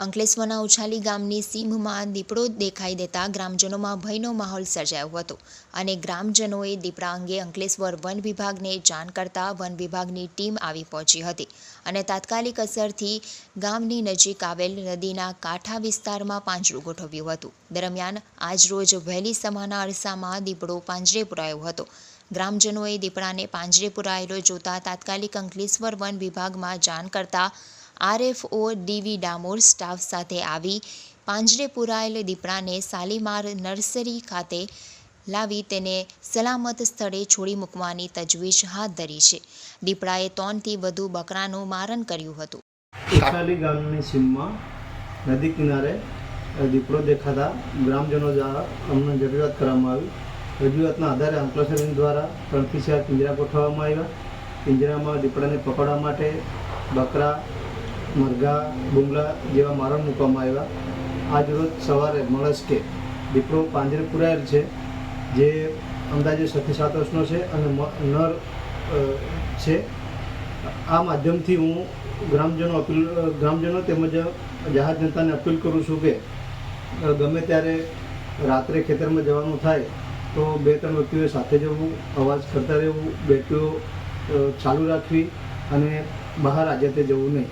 અંકલેશ્વરના ઉછાલી ગામની સીમમાં દીપડો દેખાઈ દેતા ગ્રામજનોમાં ભયનો માહોલ સર્જાયો હતો અને ગ્રામજનોએ દીપડા અંગે અંકલેશ્વર વન વિભાગને જાણ કરતા વન વિભાગની ટીમ આવી પહોંચી હતી અને તાત્કાલિક અસરથી ગામની નજીક આવેલ નદીના કાંઠા વિસ્તારમાં પાંજરું ગોઠવ્યું હતું. દરમિયાન આજરોજ વહેલી સમાના અરસામાં દીપડો પાંજરે પુરાયો હતો. ગ્રામજનોએ દીપડાને પાંજરે પુરાયેલો જોતા તાત્કાલિક અંકલેશ્વર વન વિભાગમાં જાણ કરતા આરએફઓ, ડીવી ડામોર સ્ટાફ સાથે આવી પાંજરે પુરાયેલ દીપડાને સાલીમાર નર્સરી ખાતે લાવી તેને સલામત સ્થળે છોડી મૂકવાની તજવીજ હાથ ધરી છે. દીપડાએ ત્રણથી વધુ બકરાનું મારણ કર્યું હતું. ઉછાલી ગામની સીમમાં નદી કિનારે દીપડો દેખાતા ગ્રામજનો દ્વારા અમને જરૂરિયાત કરવામાં આવી. રજૂઆતના આધારે અંકલેશ્વર દ્વારા ત્રણથી ચાર પિંજરા ગોઠવવામાં આવ્યા. પિંજરામાં દીપડાને પકડવા માટે બકરા મરઘા બુંગલા જેવા મારણ મૂકવામાં આવ્યા. આજ રોજ સવારે મળસ્કે દીપડો પાંજરે પુરાયેલ છે, જે અંદાજે છથી સાત વર્ષનો છે અને નર છે. આ માધ્યમથી હું ગ્રામજનો અપીલ, ગ્રામજનો તેમજ જાહેર જનતાને અપીલ કરું છું કે ગમે ત્યારે રાત્રે ખેતરમાં જવાનું થાય, તો બે ત્રણ વ્યક્તિઓએ સાથે જવું, અવાજ કરતા રહેવું બેટરીઓ ચાલુ રાખવી અને બહાર આજે તે જવું નહીં.